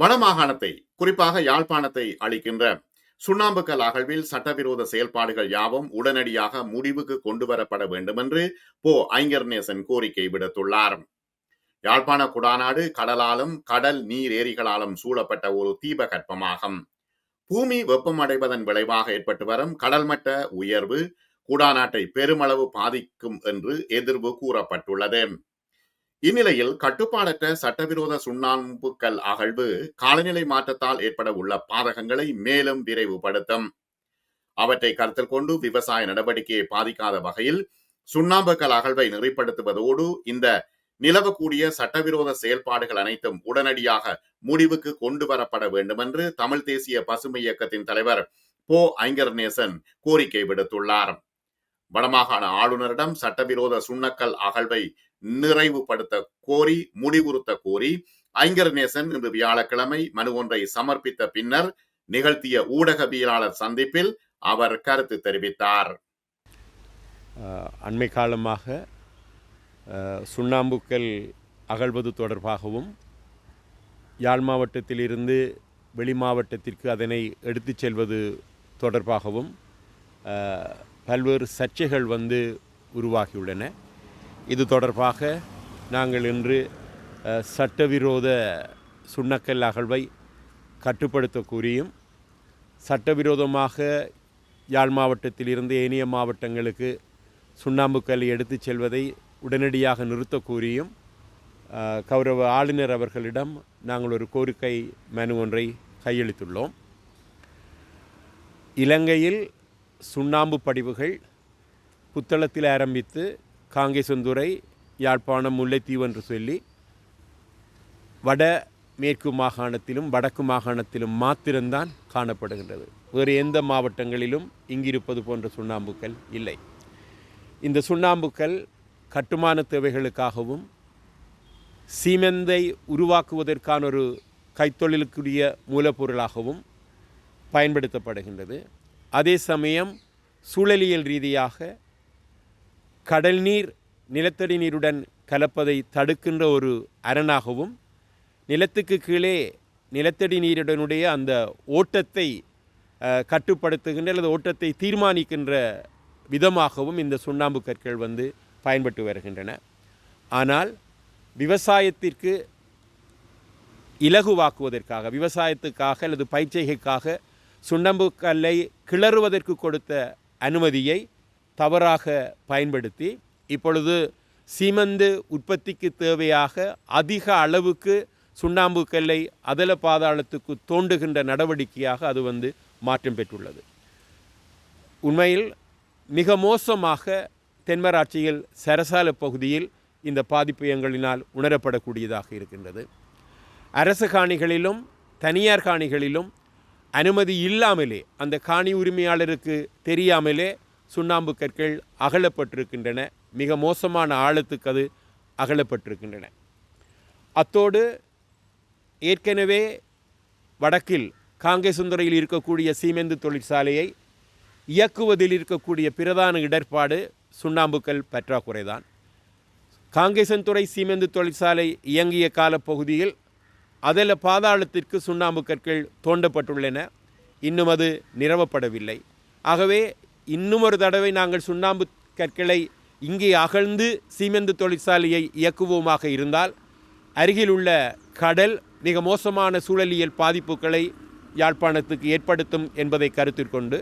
வடமாகாணத்தை குறிப்பாக யாழ்ப்பாணத்தை அளிக்கின்ற சுண்ணாம்புக்கல் அகழ்வில் சட்டவிரோத செயல்பாடுகள் யாவும் உடனடியாக முடிவுக்கு கொண்டு வரப்பட வேண்டும் என்று போ. ஐங்கர்நேசன் கோரிக்கை விடுத்துள்ளார். யாழ்ப்பாண குடாநாடு கடலாலும் கடல் நீர் ஏரிகளாலும் சூழப்பட்ட ஒரு தீபகற்பமாகும். பூமி வெப்பமடைவதன் விளைவாக ஏற்பட்டு வரும் கடல்மட்ட உயர்வு குடாநாட்டை பெருமளவு பாதிக்கும் என்று எதிர்வு கூறப்பட்டுள்ளது. இந்நிலையில் கட்டுப்பாடற்ற சட்டவிரோத சுண்ணாம்புக்கல் அகழ்வு காலநிலை மாற்றத்தால் ஏற்பட உள்ள பாதகங்களை மேலும் விரைவுபடுத்தும். அவற்றை கருத்தில் கொண்டு விவசாய நடவடிக்கையை பாதிக்காத வகையில் சுண்ணாம்புக்கல் அகழ்வை நெறிப்படுத்துவதோடு இந்த நிலவக்கூடிய சட்டவிரோத செயல்பாடுகள் அனைத்தும் உடனடியாக முடிவுக்கு கொண்டு வரப்பட வேண்டும் என்று தமிழ் தேசிய பசுமை இயக்கத்தின் தலைவர் போ. ஐங்கர்நேசன் கோரிக்கை விடுத்துள்ளார். வடமாகாண ஆளுநரிடம் சட்டவிரோத சுண்ணக்கல் அகழ்வை நிறைவுபடுத்த கோரி முடிவுறுத்த கோரி ஐங்கர் நேசன் இன்று வியாழக்கிழமை மனு ஒன்றை சமர்ப்பித்த பின்னர் நிகழ்த்திய ஊடகவியலாளர் சந்திப்பில் அவர் கருத்து தெரிவித்தார். அண்மை காலமாக சுண்ணாம்புக்கல் அகழ்வது தொடர்பாகவும் யாழ் மாவட்டத்திலிருந்து வெளி மாவட்டத்திற்கு அதனை எடுத்துச் செல்வது தொடர்பாகவும் பல்வேறு சர்ச்சைகள் வந்து உருவாகியுள்ளன. இது தொடர்பாக நாங்கள் இன்று சட்டவிரோத சுண்ணக்கல் அகழ்வை கட்டுப்படுத்த கூறியும் சட்டவிரோதமாக யாழ் மாவட்டத்திலிருந்து ஏனைய மாவட்டங்களுக்கு சுண்ணாம்புக்கல் எடுத்துச் செல்வதை உடனடியாக நிறுத்தக் கூறியும் கௌரவ ஆளுநர் அவர்களிடம் நாங்கள் ஒரு கோரிக்கை மனு ஒன்றை கையளித்துள்ளோம். இலங்கையில் சுண்ணாம்பு படிவுகள் புத்தளத்தில் ஆரம்பித்து காங்கேசந்துறை யாழ்ப்பாணம் முல்லைத்தீவு என்று சொல்லி வட மேற்கு மாகாணத்திலும் வடக்கு மாகாணத்திலும் மாத்திரம்தான் காணப்படுகின்றது. வேறு எந்த மாவட்டங்களிலும் இங்கிருப்பது போன்ற சுண்ணாம்புக்கள் இல்லை. இந்த சுண்ணாம்புக்கள் கட்டுமான தேவைகளுக்காகவும் சீமெந்தை உருவாக்குவதற்கான ஒரு கைத்தொழிலுக்குரிய மூலப்பொருளாகவும் பயன்படுத்தப்படுகின்றது. அதே சமயம் சூழலியல் ரீதியாக கடல் நீர் நிலத்தடி நீருடன் கலப்பதை தடுக்கின்ற ஒரு அரணாகவும் நிலத்துக்கு கீழே நிலத்தடி நீருடனுடைய அந்த ஓட்டத்தை கட்டுப்படுத்துகின்ற அல்லது ஓட்டத்தை தீர்மானிக்கின்ற விதமாகவும் இந்த சுண்ணாம்பு கற்கள் வந்து பயன்பட்டு வருகின்றன. ஆனால் விவசாயத்திற்கு இலகுவாக்குவதற்காக விவசாயத்துக்காக அல்லது பயிற்சிகைக்காக சுண்ணாம்பு கல்லை கிளறுவதற்கு கொடுத்த அனுமதியை தவறாக பயன்படுத்தி இப்பொழுது சீமந்து உற்பத்திக்கு தேவையாக அதிக அளவுக்கு சுண்ணாம்பு கல்லை அதல பாதாளத்துக்கு தோண்டுகின்ற நடவடிக்கையாக அது வந்து மாற்றம் பெற்றுள்ளது. உண்மையில் மிக மோசமாக தென்மராட்சியில் சரசால பகுதியில் இந்த பாதிப்பு எங்களினால் உணரப்படக்கூடியதாக இருக்கின்றது. அரசு காணிகளிலும் தனியார் காணிகளிலும் அனுமதி இல்லாமலே அந்த காணி உரிமையாளருக்கு தெரியாமலே சுண்ணாம்பு கற்கள் அகலப்பட்டிருக்கின்றன. மிக மோசமான ஆழத்துக்கு அது அகலப்பட்டிருக்கின்றன. அத்தோடு ஏற்கனவே வடக்கில் காங்கேசுந்தரையில் இருக்கக்கூடிய சீமெந்து தொழிற்சாலையை இயக்குவதில் இருக்கக்கூடிய பிரதான இடர்பாடு சுண்ணாம்புக்கல் பற்றாக்குறைதான். காங்கேசன்துறை சீமெந்து தொழிற்சாலை இயங்கிய காலப்பகுதியில் அதில் பாதாளத்திற்கு சுண்ணாம்பு கற்கள் தோண்டப்பட்டுள்ளன. இன்னும் அது நிறுவப்படவில்லை ஆகவே இன்னும் ஒரு தடவை நாங்கள் சுண்ணாம்பு கற்களை இங்கே அகழ்ந்து சீமெந்து தொழிற்சாலையை இயக்குவோமாக இருந்தால் அருகில் உள்ள கடல் மிக மோசமான சூழலியல் பாதிப்புகளை யாழ்ப்பாணத்துக்கு ஏற்படுத்தும் என்பதை கருத்தில் கொண்டு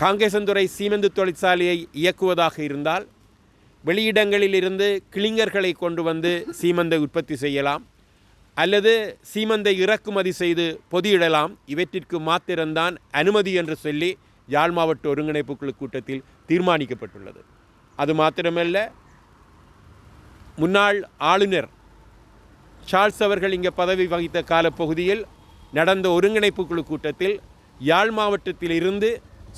காங்கேசந்துறை சீமெந்து தொழிற்சாலையை இயக்குவதாக இருந்தால் வெளியிடங்களில் இருந்து கிளிங்கர்களை கொண்டு வந்து சீமந்தை உற்பத்தி செய்யலாம். அல்லது சீமந்தை இறக்குமதி செய்து பொதியிடலாம். இவற்றிற்கு மாத்திரம்தான் அனுமதி என்று சொல்லி யாழ் மாவட்ட ஒருங்கிணைப்பு குழு கூட்டத்தில் தீர்மானிக்கப்பட்டுள்ளது. அது மாத்திரமல்ல முன்னாள் ஆளுநர் சார்ல்ஸ் அவர்கள் இங்கே பதவி வகித்த காலப்பகுதியில் நடந்த ஒருங்கிணைப்பு குழு கூட்டத்தில் யாழ் மாவட்டத்தில் இருந்து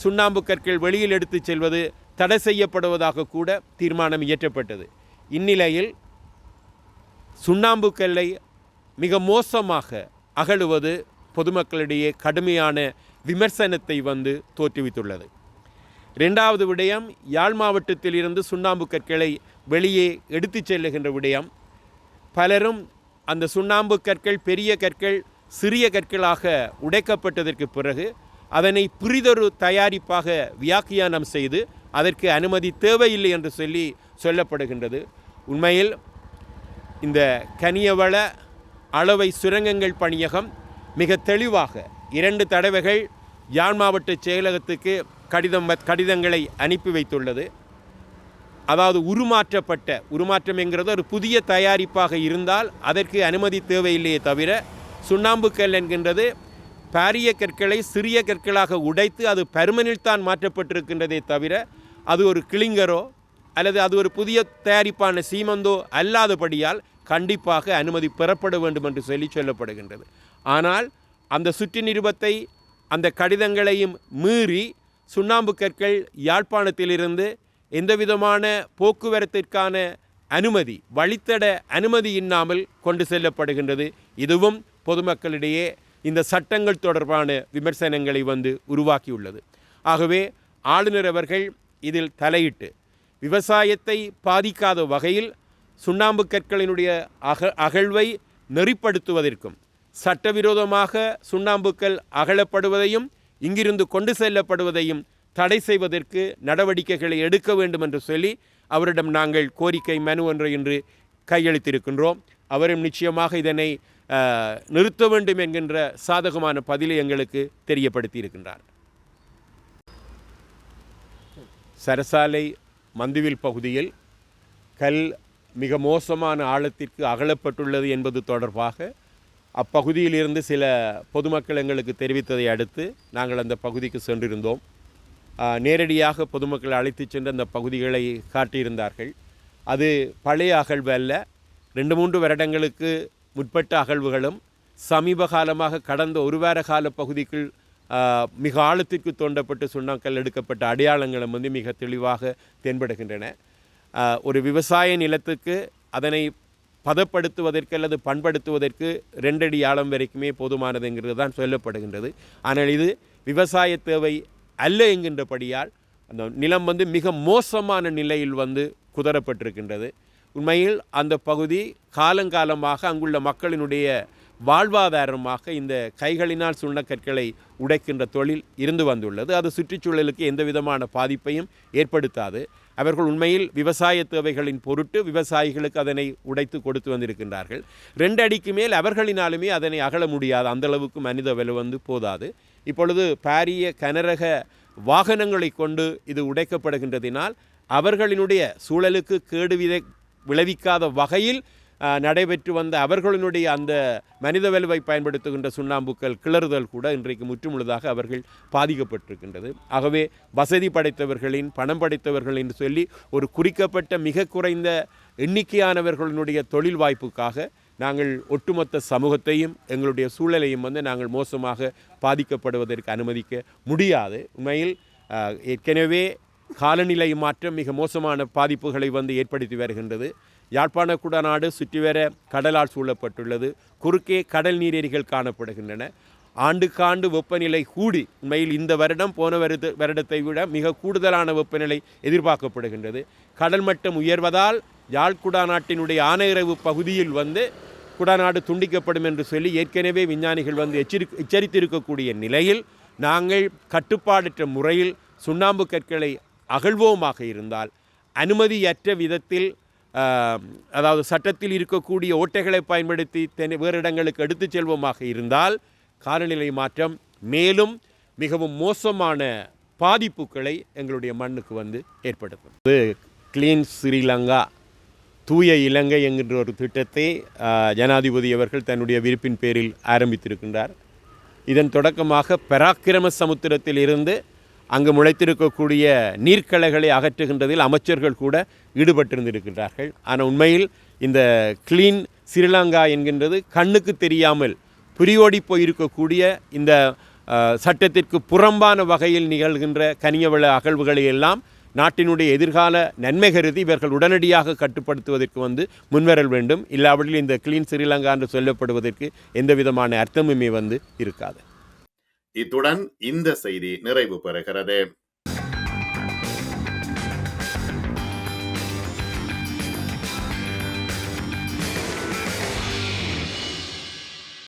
சுண்ணாம்பு கற்கள் வெளியில் எடுத்துச் செல்வது தடை செய்யப்படுவதாக கூட தீர்மானம் இயற்றப்பட்டது. இந்நிலையில் சுண்ணாம்பு கல்லை மிக மோசமாக அகழுவது பொதுமக்களிடையே கடுமையான விமர்சனத்தை வந்து தோற்றுவித்துள்ளது. ரெண்டாவது விடயம் யாழ் மாவட்டத்தில் இருந்து சுண்ணாம்பு கற்களை வெளியே எடுத்துச் செல்லுகின்ற விடயம். பலரும் அந்த சுண்ணாம்பு கற்கள் பெரிய கற்கள் சிறிய கற்களாக உடைக்கப்பட்டதற்கு பிறகு அதனை புரிதொரு தயாரிப்பாக வியாக்கியானம் செய்து அதற்கு அனுமதி தேவையில்லை என்று சொல்லி சொல்லப்படுகின்றது. உண்மையில் இந்த கனியவள அளவை சுரங்கங்கள் பணியகம் மிக தெளிவாக இரண்டு தடவைகள் யாழ் மாவட்ட செயலகத்துக்கு கடிதம் கடிதங்களை அனுப்பி வைத்துள்ளது. அதாவது உருமாற்றப்பட்ட உருமாற்றம் என்கிறது ஒரு புதிய தயாரிப்பாக இருந்தால் அதற்கு அனுமதி தேவையில்லையே தவிர சுண்ணாம்புக்கல் என்கின்றது பாரிய கற்களை சிறிய கற்களாக உடைத்து அது பருமனில் தான் மாற்றப்பட்டிருக்கின்றதே தவிர அது ஒரு கிளிங்கரோ அல்லது அது ஒரு புதிய தயாரிப்பான சீமந்தோ அல்லாதபடியால் கண்டிப்பாக அனுமதி பெறப்பட வேண்டும் என்று சொல்லி சொல்லப்படுகின்றது. ஆனால் அந்த சுற்றி நிருபத்தை அந்த கடிதங்களையும் மீறி சுண்ணாம்பு கற்கள் யாழ்ப்பாணத்திலிருந்து எந்தவிதமான போக்குவரத்திற்கான அனுமதி வழித்தட அனுமதி இல்லாமல் கொண்டு செல்லப்படுகின்றது. இதுவும் பொதுமக்களிடையே இந்த சட்டங்கள் தொடர்பான விமர்சனங்களை வந்து உருவாக்கியுள்ளது. ஆகவே ஆளுநர் அவர்கள் இதில் தலையிட்டு விவசாயத்தை பாதிக்காத வகையில் சுண்ணாம்பு கற்களினுடைய அக அகழ்வை நெறிப்படுத்துவதற்கும் சட்டவிரோதமாக சுண்ணாம்புக்கள் அகழப்படுவதையும் இங்கிருந்து கொண்டு செல்லப்படுவதையும் தடை செய்வதற்கு நடவடிக்கைகளை எடுக்க வேண்டும் என்று சொல்லி அவரிடம் நாங்கள் கோரிக்கை மனு ஒன்றை இன்று கையளித்திருக்கின்றோம். அவரும் நிச்சயமாக இதனை நிறுத்த வேண்டும் என்கின்ற சாதகமான பதிலை எங்களுக்கு தெரியப்படுத்தி இருக்கின்றார் சரசாலை மந்துவில் பகுதியில் கல் மிக மோசமான ஆழத்திற்கு அகலப்பட்டுள்ளது என்பது தொடர்பாக அப்பகுதியில் இருந்து சில பொதுமக்கள் எங்களுக்கு தெரிவித்ததை அடுத்து நாங்கள் அந்த பகுதிக்கு சென்றிருந்தோம். நேரடியாக பொதுமக்கள் அழைத்துச் சென்று அந்த பகுதிகளை காட்டியிருந்தார்கள். அது பழைய அகழ்வு அல்ல. ரெண்டு மூன்று வருடங்களுக்கு முற்பட்ட அகழ்வுகளும் சமீப காலமாக கடந்த ஒரு வார கால பகுதிக்குள் மிக ஆழத்திற்கு தோண்டப்பட்டு சுண்ணாக்கல் எடுக்கப்பட்ட அடையாளங்களும் வந்து மிக தெளிவாக தென்படுகின்றன. ஒரு விவசாய நிலத்துக்கு அதனை பதப்படுத்துவதற்கு அல்லது பண்படுத்துவதற்கு ரெண்டடி ஆழம் வரைக்குமே போதுமானதுங்கிறது தான் சொல்லப்படுகின்றது. ஆனால் இது விவசாய தேவை அல்ல என்கின்றபடியால் அந்த நிலம் வந்து மிக மோசமான நிலையில் வந்து குதறப்பட்டிருக்கின்றது. உண்மையில் அந்த பகுதி காலங்காலமாக அங்குள்ள மக்களினுடைய வாழ்வாதாரமாக இந்த கைகளினால் சுண்ணக்கற்களை உடைக்கின்ற தொழில் இருந்து வந்துள்ளது. அது சுற்றுச்சூழலுக்கு எந்த விதமான பாதிப்பையும் ஏற்படுத்தாது. அவர்கள் உண்மையில் விவசாய தேவைகளின் பொருட்டு விவசாயிகளுக்கு அதனை உடைத்து கொடுத்து வந்திருக்கின்றார்கள். ரெண்டு அடிக்கு மேல் அவர்களினாலுமே அதனை அகல முடியாது. அந்தளவுக்கு மனித விலை வந்து போதாது. இப்பொழுது பாரிய கனரக வாகனங்களை கொண்டு இது உடைக்கப்படுகின்றதினால் அவர்களினுடைய சூழலுக்கு கேடு விதை விளைவிக்காத வகையில் நடைபெற்று வந்த அவர்களினுடைய அந்த மனித வலுவை பயன்படுத்துகின்ற சுண்ணாம்புக்கள் கிளறுதல் கூட இன்றைக்கு முற்றுமுழுதாக அவர்கள் பாதிக்கப்பட்டிருக்கின்றது. ஆகவே வசதி படைத்தவர்களின் பணம் படைத்தவர்கள் என்று சொல்லி ஒரு குறிக்கப்பட்ட மிக குறைந்த எண்ணிக்கையானவர்களினுடைய தொழில் வாய்ப்புக்காக நாங்கள் ஒட்டுமொத்த சமூகத்தையும் எங்களுடைய சூழலையும் வந்து நாங்கள் மோசமாக பாதிக்கப்படுவதற்கு அனுமதிக்க முடியாது. உண்மையில் ஏற்கனவே காலநிலை மாற்றம் மிக மோசமான பாதிப்புகளை வந்து ஏற்படுத்தி வருகின்றது. யாழ்ப்பாண குடநாடு சுற்றிவர கடலால் சூழப்பட்டுள்ளது. குறுக்கே கடல் நீரேரிகள் காணப்படுகின்றன. ஆண்டுக்காண்டு வெப்பநிலை கூடி உண்மையில் இந்த வருடம் போன வருட வருடத்தை விட மிக கூடுதலான வெப்பநிலை எதிர்பார்க்கப்படுகின்றது. கடல் மட்டம் உயர்வதால் யாழ் நாட்டினுடைய ஆனையிறவு பகுதியில் வந்து குடாநாடு துண்டிக்கப்படும் என்று சொல்லி ஏற்கனவே விஞ்ஞானிகள் வந்து எச்சரி எச்சரித்திருக்கக்கூடிய நிலையில் நாங்கள் கட்டுப்பாடற்ற முறையில் சுண்ணாம்பு கற்களை அகழ்வோமாக இருந்தால் அனுமதியற்ற விதத்தில் அதாவது சட்டத்தில் இருக்கக்கூடிய ஓட்டைகளை பயன்படுத்தி தென் வேறு இடங்களுக்கு எடுத்துச் செல்வோமாக இருந்தால் காலநிலை மாற்றம் மேலும் மிகவும் மோசமான பாதிப்புகளை எங்களுடைய மண்ணுக்கு வந்து ஏற்படுத்தும். இது கிளீன் ஸ்ரீலங்கா தூய இலங்கை என்கின்ற ஒரு திட்டத்தை ஜனாதிபதி அவர்கள் தன்னுடைய விருப்பின் பேரில் ஆரம்பித்திருக்கின்றார். இதன் தொடக்கமாக பராக்கிரம சமுத்திரத்தில் இருந்து அங்கு முளைத்திருக்கக்கூடிய நீர்க்கலைகளை அகற்றுகின்றதில் அமைச்சர்கள் கூட ஈடுபட்டிருந்திருக்கிறார்கள் ஆனால் உண்மையில் இந்த கிளீன் ஸ்ரீலங்கா என்கின்றது கண்ணுக்கு தெரியாமல் புரியோடி போயிருக்கக்கூடிய இந்த சட்டத்திற்கு புறம்பான வகையில் நிகழ்கின்ற கனியவள அகழ்வுகளை எல்லாம் நாட்டினுடைய எதிர்கால நன்மை கருதி இவர்கள் உடனடியாக கட்டுப்படுத்துவதற்கு வந்து முன்வரல் வேண்டும். இல்லாவிடில் இந்த கிளீன் ஸ்ரீலங்கா என்று சொல்லப்படுவதற்கு எந்த விதமான அர்த்தமுமே வந்து இருக்காது. இத்துடன் இந்த செய்தி நிறைவு பெறுகிறது.